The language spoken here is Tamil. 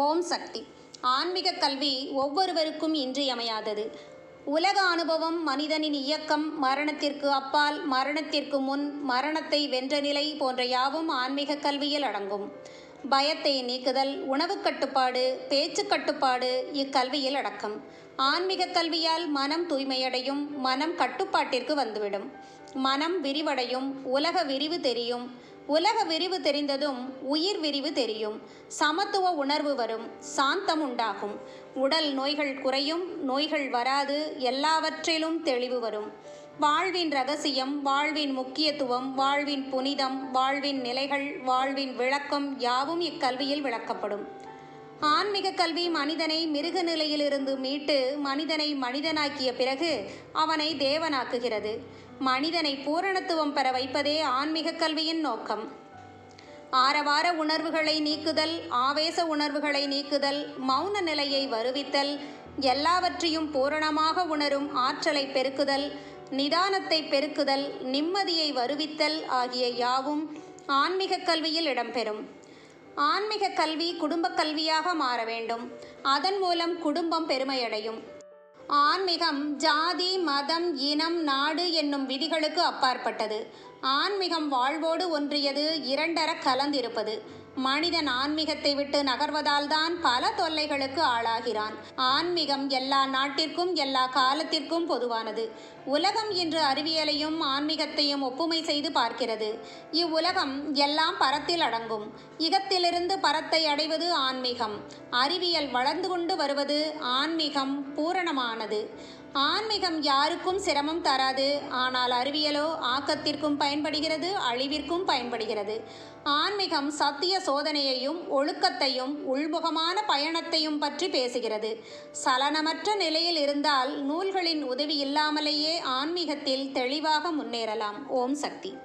ஓம் சக்தி. ஆன்மீக கல்வி ஒவ்வொருவருக்கும் இன்றியமையாதது. உலக அனுபவம் மனிதனின் இயக்கம் மரணத்திற்கு அப்பால் மரணத்திற்கு முன் மரணத்தை வென்ற நிலை போன்ற யாவும் ஆன்மீக கல்வியில் அடங்கும். பயத்தை நீக்குதல் உணவு கட்டுப்பாடு பேச்சு கட்டுப்பாடு இக்கல்வியில் அடக்கம். ஆன்மீக கல்வியால் மனம் தூய்மையடையும் மனம் கட்டுப்பாட்டிற்கு வந்துவிடும். மனம் விரிவடையும் உலக விரிவு தெரியும். உலக விரிவு தெரிந்ததும் உயிர் விரிவு தெரியும். சமத்துவ உணர்வு வரும். சாந்தம் உண்டாகும். உடல் நோய்கள் குறையும். நோய்கள் வராது. எல்லாவற்றிலும் தெளிவு வரும். வாழ்வின் ரகசியம் வாழ்வின் முக்கியத்துவம் வாழ்வின் புனிதம் வாழ்வின் நிலைகள் வாழ்வின் விளக்கம் யாவும் இக்கல்வியில் விளக்கப்படும். ஆன்மீக கல்வி மனிதனை மிருக நிலையிலிருந்து மீட்டு மனிதனை மனிதனாக்கிய பிறகு அவனை தேவனாக்குகிறது. மனிதனை பூரணத்துவம் பெற வைப்பதே ஆன்மீக கல்வியின் நோக்கம். ஆரவார உணர்வுகளை நீக்குதல் ஆவேச உணர்வுகளை நீக்குதல் மௌன நிலையை வருவித்தல் எல்லாவற்றையும் பூரணமாக உணரும் ஆற்றலை பெருக்குதல் நிதானத்தை பெருக்குதல் நிம்மதியை வருவித்தல் ஆகிய யாவும் ஆன்மீக கல்வியில் இடம்பெறும். ஆன்மீக கல்வி குடும்ப கல்வியாக மாற வேண்டும். அதன் மூலம் குடும்பம் பெருமையடையும். ஆன்மீகம் ஜாதி மதம் இனம் நாடு என்னும் விதிகளுக்கு அப்பாற்பட்டது. ஆன்மீகம் வாழ்வோடு ஒன்றியது இரண்டர கலந்திருப்பது. மனிதன் ஆன்மீகத்தை விட்டு நகர்வதால் தான் பல தொல்லைகளுக்கு ஆளாகிறான். ஆன்மீகம் எல்லா நாட்டிற்கும் எல்லா காலத்திற்கும் பொதுவானது. உலகம் இன்று அறிவியலையும் ஆன்மீகத்தையும் ஒப்புமை செய்து பார்க்கிறது. இவ்வுலகம் எல்லாம் பரத்தில் அடங்கும். இகத்திலிருந்து பரத்தை அடைவது ஆன்மீகம். அறிவியல் வளர்ந்து கொண்டு வருவது ஆன்மீகம் பூரணமானது. ஆன்மீகம் யாருக்கும் சிரமம் தராது. ஆனால் அறிவியலோ ஆக்கத்திற்கும் பயன்படுகிறது அழிவிற்கும் பயன்படுகிறது. ஆன்மீகம் சத்திய சோதனையையும் ஒழுக்கத்தையும் உள்முகமான பயணத்தையும் பற்றி பேசுகிறது. சலனமற்ற நிலையில் இருந்தால் நூல்களின் உதவி இல்லாமலேயே ஆன்மீகத்தில் தெளிவாக முன்னேறலாம். ஓம் சக்தி.